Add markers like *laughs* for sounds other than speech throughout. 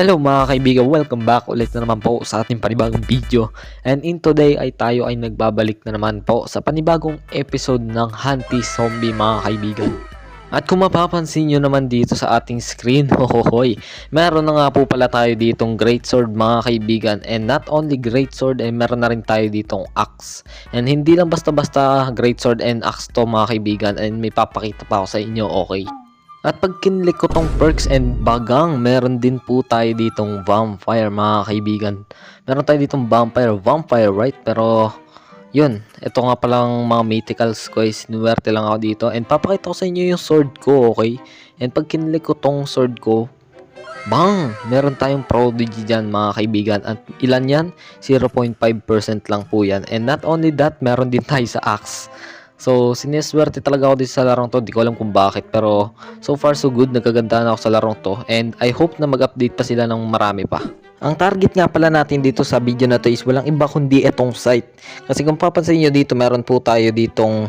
Hello mga kaibigan, welcome back ulit na naman po sa ating panibagong video. And in today ay tayo ay nagbabalik na naman po sa panibagong episode ng Hunty Zombie mga kaibigan. At kung mapapansin nyo naman dito sa ating screen, *laughs* hohohoy, meron na nga po pala tayo ditong Great Sword mga kaibigan. And not only Great Sword, eh, meron na rin tayo ditong Axe. And hindi lang basta-basta Great Sword and Axe to mga kaibigan. And may papakita pa ako sa inyo, okay? At pag kinlik ko tong perks and bagang, meron din po tayo ditong vampire mga kaibigan. Meron tayo ditong vampire, vampire right? Pero yun, ito nga palang mga mythicals ko is nuwerte lang ako dito. And papakita ko sa inyo yung sword ko, okay? And pag kinlik ko tong sword ko, bang! Meron tayong prodigy dyan mga kaibigan. At ilan yan? 0.5% lang po yan. And not only that, meron din tayo sa axe. So, sineswerte talaga ako dito sa larong to. Di ko alam kung bakit. Pero, so far so good. Nagkagandahan ako sa larong to. And I hope na mag-update pa sila ng marami pa. Ang target nga pala natin dito sa video na to is walang iba kundi itong site. Kasi kung papansin nyo dito, meron po tayo ditong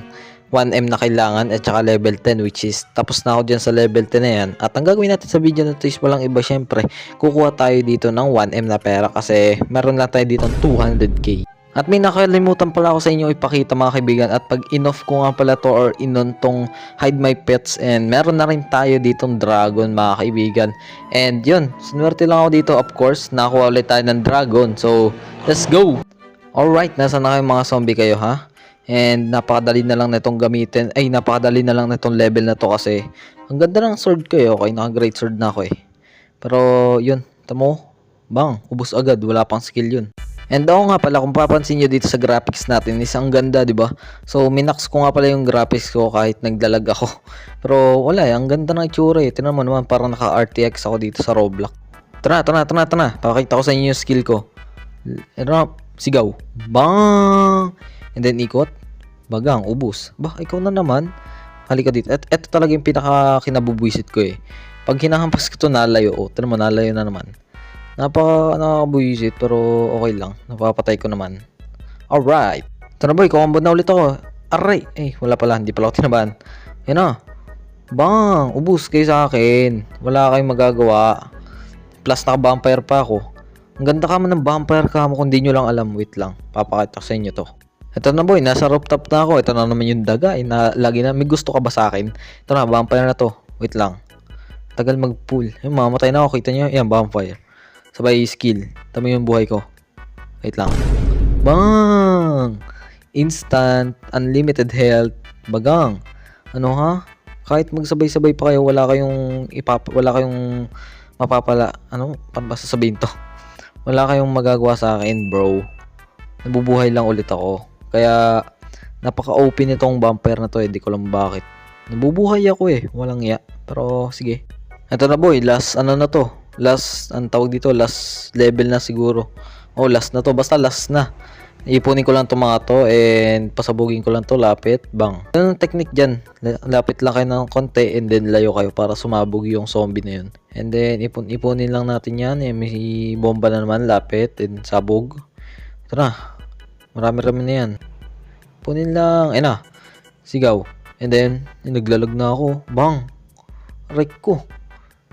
1M na kailangan at saka level 10 which is tapos na ako dyan sa level 10 na yan. At ang gagawin natin sa video na to is walang iba syempre. Kukuha tayo dito ng 1M na pera kasi meron lang tayo dito 200k. At may nakalimutan pala ako sa inyo ipakita mga kaibigan at pag in-off ko nga pala to or inon tong hide my pets and meron na rin tayo ditong dragon mga kaibigan. And yun, sinuwerte lang ako dito of course, nakakuha ulit tayo ng dragon. So, let's go! Alright, nasa na kayo mga zombie kayo ha? And napakadali na lang nitong gamitin. Ay, napakadali na lang nitong level na to kasi ang ganda ng sword ko eh. Okay, naka great sword na ako eh. Pero yun, tamo, bang, ubos agad, wala pang skill yun. And ako nga pala, kung papansin nyo dito sa graphics natin, is ang ganda, ba? So, minax ko nga pala yung graphics ko kahit naglalag ako. *laughs* Pero wala eh, ang ganda ng itsura eh. Tinan mo naman, parang naka-RTX ako dito sa Roblox. Tara, tara, tara, tara. Pakita ko sa inyo yung skill ko. Ano, sigaw. Bang! And then ikot. Bagang, ubus. Ba, ikaw na naman. Halika dito. Et, eto talaga yung pinaka kinabubwisit ko eh. Pag hinahampas ko to nalayo, oh, tinan mo, nalayo na naman. Napaka nakakabuisit pero okay lang. Napapatay ko naman. Alright. Ito na boy, combo na ulit ako. Aray. Eh, wala pala. Hindi pala ako tinabahan. Yan na. Bang! Ubus kayo sa akin. Wala kayong magagawa. Plus naka-vampire pa ako. Ang ganda ka man ng vampire ka mo kung di nyo lang alam. Wait lang. Papakita ko sa inyo to. Ito na boy, nasa rooftop na ako. Ito na naman yung daga. Eh, na, lagi na, may gusto ka ba sa akin? Ito na, vampire na to. Wait lang. Tagal mag-pull. Yung mamatay na ako. Kita nyo? Yan, vampire. Sabay skill. Tama yung buhay ko. Wait lang. Bang! Instant, unlimited health, bagang. Ano ha? Kahit magsabay-sabay pa kayo, wala kayong ipap wala kayong mapapala, ano, paano ba sasabihin to? Wala kayong magagawa sa akin, bro. Nabubuhay lang ulit ako. Kaya, napaka-open nitong vampire na to eh. Di ko lang bakit. Nabubuhay ako eh. Walang ya. Pero, sige. Ito na boy, last ano na to. Last, ang tawag dito, last level na siguro. Oh, last na to. Basta last na. Ipunin ko lang to mga to and pasabugin ko lang to lapit, bang. Ano ang technique dyan? La- Lapit lang kayo ng konti and then layo kayo para sumabog yung zombie na yun. And then ipun ipunin lang natin yan. Eh, may bomba na naman, lapit and sabog. Ito na. Marami-rami na yan. Punin lang. Ayun na. Sigaw. And then, eh, naglalag na ako. Bang. Aray ko.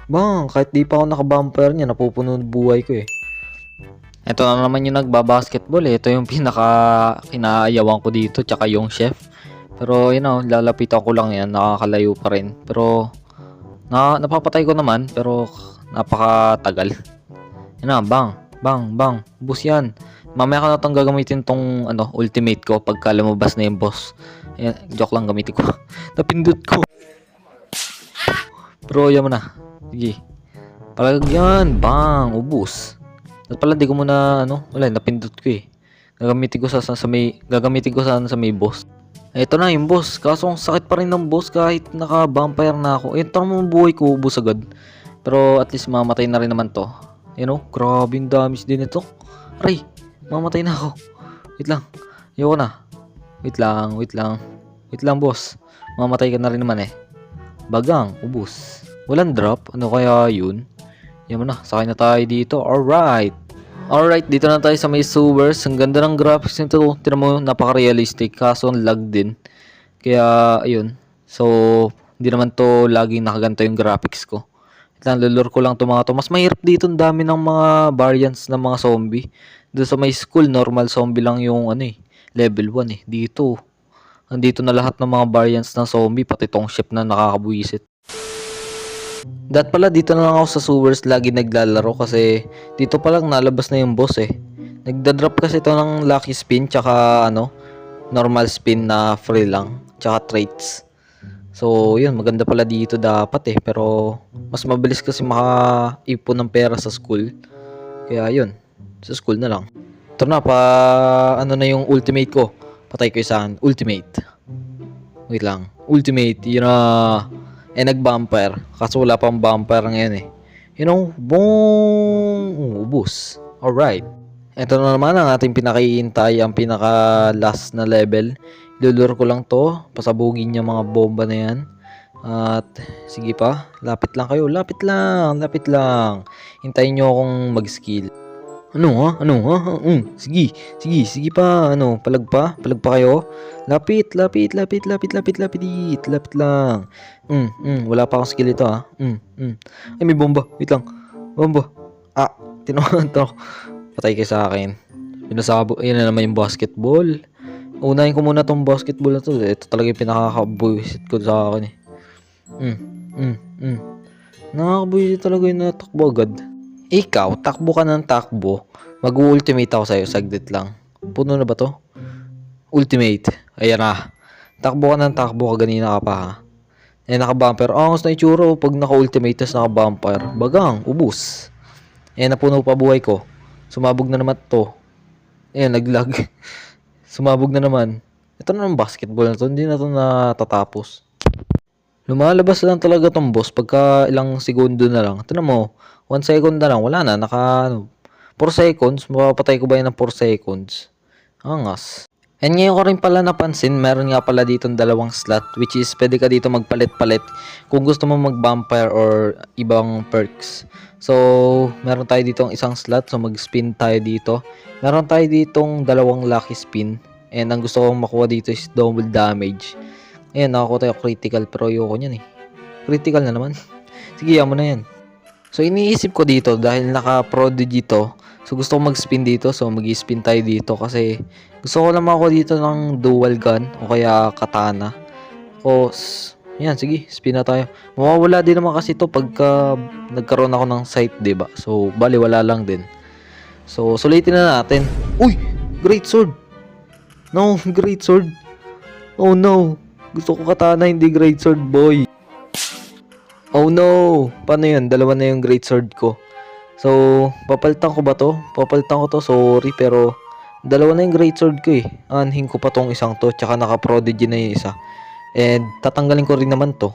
Bang, kahit di pa ako naka-bumper niya, napupuno buhay ko eh. Ito na naman yung nagbabasketball eh. Ito yung pinaka kinaayawan ko dito, tsaka yung chef. Pero you know, lalapitan ko lang yan, nakakalayo pa rin. Pero na, napapatay ko naman, pero napakatagal. Yan na, bang, bang, bang, bus yan. Mamaya ko na itong gagamitin tong ano, ultimate ko pagka lumabas na yung boss. Ayan, joke lang gamitin ko. *laughs* Napindot ko. Bro, yan mo na. Sige. Palagyan. Bang. Ubus. At pala di ko muna ano, wala napindot ko eh. Gagamitin ko sa, sa, sa may gagamitin ko sa sa may boss. Ito na yung boss. Kaso ang sakit pa rin ng boss kahit naka-vampire na ako. Ito naman buhay ko ubus agad. Pero at least mamatay na rin naman to. You know, grabe yung damage din ito. Aray, mamatay na ako. Wait lang. Ayoko na. Wait lang, wait lang. Wait lang boss. Mamatay ka na rin naman eh. Bagang, ubus. Walang drop. Ano kaya yun? Mo na, sakay na tayo dito. Alright. Alright, dito na tayo sa may sewers. Ang ganda ng graphics nito. Tinan mo, napaka-realistic. Kaso ang lag din. Kaya, ayun. So, hindi naman to laging nakaganto yung graphics ko. Lang lulur ko lang to mga to. Mas mahirap dito ang dami ng mga variants ng mga zombie. Doon sa may school, normal zombie lang yung ano eh, level 1 eh. Dito, andito na lahat ng mga variants ng zombie, pati tong ship na nakakabuisit. Dat pala dito na lang ako sa sewers lagi naglalaro kasi dito pa lang nalabas na yung boss eh. Nagda-drop kasi ito ng lucky spin tsaka ano, normal spin na free lang, tsaka traits. So, yun, maganda pala dito dapat eh. Pero, mas mabilis kasi makaipon ng pera sa school. Kaya yun, sa school na lang. Ito na, pa, ano na yung ultimate ko. Patay ko isang ultimate. Wait lang. Ultimate, yun na. Eh, nag-bumper. Kaso wala pang bumper ngayon eh. You know, boom! Ubus. Alright. Ito na naman ang ating pinakihintay, ang pinaka last na level. Lulur ko lang to, pasabugin niya mga bomba na yan. At sige pa, lapit lang kayo, lapit lang, lapit lang. Hintayin nyo akong mag-skill. Ano ha? Ano ha? Mm, sige, sige, sige pa. Ano, palag pa? Palag pa kayo? Lapit, lapit, lapit, lapit, lapit, lapit, lapit lang. Mm, mm, wala pa akong skill ito ha. Mm, mm. Ay, may bomba. Wait lang. Bomba. Ah, tinuhan to. Patay kayo sa akin. Pinasabo, yun na naman yung basketball. Unahin ko muna tong basketball na to. Ito talaga yung pinakakabuisit ko sa akin eh. Mm, mm, mm. Nakakabuisit talaga yung natakbo agad. Ikaw, takbo ka ng takbo. Mag-ultimate ako sa'yo, saglit lang. Puno na ba to? Ultimate. Ayan na. Takbo ka ng takbo ka ganina ka pa ha. Eh, naka-bumper. Oh, ang na pag naka-ultimate tas naka-bumper. Bagang, ubus. Eh, napuno pa buhay ko. Sumabog na naman to. Ayan, naglag. *laughs* Sumabog na naman. Ito na ng basketball na to. Hindi na to natatapos. Lumalabas lang talaga tong boss pagka ilang segundo na lang. Na mo. 1 second na lang. Wala na. Naka, ano, 4 seconds. Mapapatay ko ba yan ng 4 seconds? Angas. And ngayon ko rin pala napansin, meron nga pala ditong dalawang slot which is pwede ka dito magpalit-palit kung gusto mo mag-vampire or ibang perks. So, meron tayo ditong isang slot so mag-spin tayo dito. Meron tayo ditong dalawang lucky spin and ang gusto kong makuha dito is double damage. Ayan, nakakuha tayo critical pero ayoko niyan eh. Critical na naman. *laughs* Sige, yan mo na yan. So, iniisip ko dito dahil naka-prodigy to. So, gusto ko mag-spin dito. So, mag-spin tayo dito kasi gusto ko lang makuha dito ng dual gun o kaya katana. O, yan, sige, spin na tayo. Mawawala din naman kasi to pagka nagkaroon ako ng sight, ba So, bali wala lang din. So, sulitin na natin. Uy! Great sword! No, *laughs* great sword. Oh no. Gusto ko katana, hindi great sword, boy. Oh no! Paano yun? Dalawa na yung great sword ko. So, papalitan ko ba to? Papalitan ko to, sorry, pero dalawa na yung great sword ko eh. Anhin ko pa tong isang to, tsaka naka-prodigy na yung isa. And tatanggalin ko rin naman to.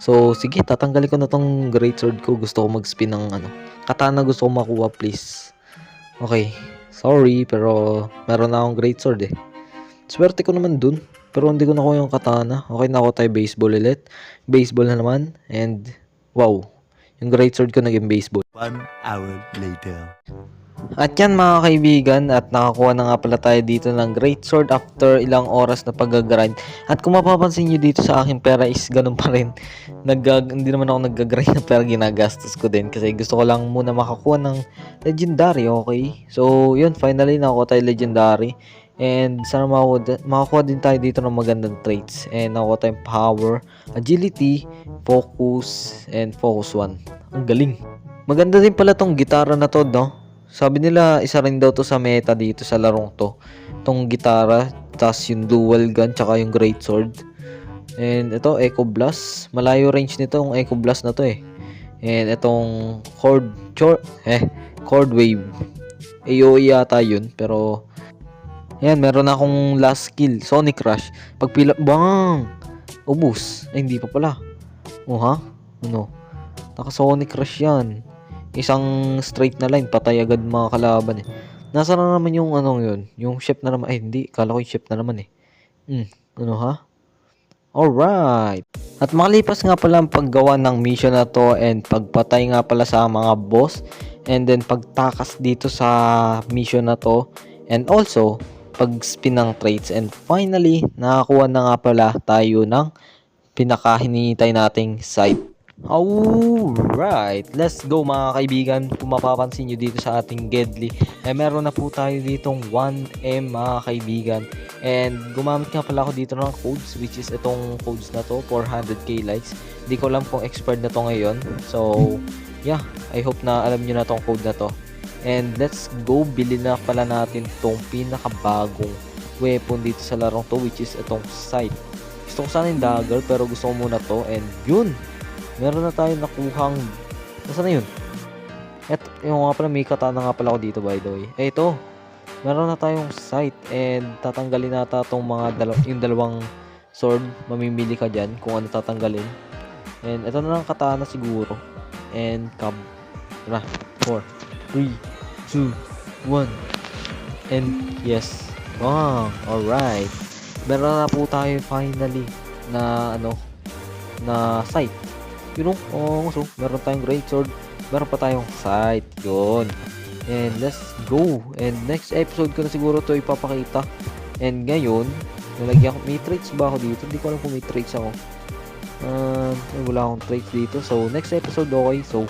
So, sige, tatanggalin ko na tong great sword ko. Gusto ko mag-spin ng ano. Katana gusto ko makuha, please. Okay. Sorry, pero meron na akong great sword eh. Swerte ko naman dun. Pero hindi ko nakuha yung katana. Okay, nakuha tayo baseball ulit. Baseball na naman. And, wow. Yung great sword ko naging baseball. One hour later. At yan mga kaibigan, at nakakuha na nga pala tayo dito ng Great Sword after ilang oras na pag-grind. At kung mapapansin nyo dito sa aking pera is ganun pa rin. Nag, hindi naman ako nag-grind na pera ginagastos ko din kasi gusto ko lang muna makakuha ng Legendary, okay? So, yun, finally nakakuha tayo Legendary. And sana makakuha, makakuha din tayo dito ng magandang traits. And nakuha tayong Power, Agility, Focus, and Focus 1. Ang galing. Maganda din pala tong gitara na to, no? Sabi nila, isa rin daw to sa meta dito sa larong to. Tong gitara, tas yung dual gun, tsaka yung great sword. And ito, Echo Blast. Malayo range nito, yung Echo Blast na to eh. And itong Chord, chord, eh, Chord Wave. AOE yata yun, pero Ayan, meron na akong last skill, Sonic Rush. Pagpila, bang! Ubus. Ay, hindi pa pala. Oh, ha? Ano? Naka Sonic Rush yan. Isang straight na line, patay agad mga kalaban eh. Nasa na naman yung anong yun? Yung ship na naman. Ay, hindi. Kala ko yung ship na naman eh. Hmm, ano ha? Alright. At makalipas nga pala ang paggawa ng mission na to and pagpatay nga pala sa mga boss and then pagtakas dito sa mission na to and also pag-spin ng traits and finally nakakuha na nga pala tayo ng pinakahinihintay nating site. Alright, let's go mga kaibigan. Kung mapapansin nyo dito sa ating Gedli, eh meron na po tayo ditong 1M mga kaibigan. And gumamit nga pala ako dito ng codes, which is itong codes na to, 400k likes. Hindi ko alam kung expert na to ngayon. So, yeah, I hope na alam nyo na tong code na to. And let's go, bilhin na pala natin tong pinakabagong weapon dito sa larong to, which is itong sight. Gusto ko sana yung dagger, pero gusto ko muna to. And yun, meron na tayong nakuhang Nasaan na yun? Eto, yung nga pala, may katana nga pala ako dito by the way. Eh, ito. Meron na tayong sight and tatanggalin nata tong mga dalaw yung dalawang sword. Mamimili ka dyan kung ano tatanggalin. And ito na lang katana siguro. And cab. Tara. 4, 3, 2, 1. And yes. Wow. Alright. Meron na po tayo finally na ano na sight. You know, oh, so meron tayong great sword, meron pa tayong sight. Yun. And let's go. And next episode ko na siguro to ipapakita. And ngayon, nalagyan ko, may traits ba ako dito? Hindi ko alam kung may traits ako. Ay, wala akong traits dito. So, next episode okay. So,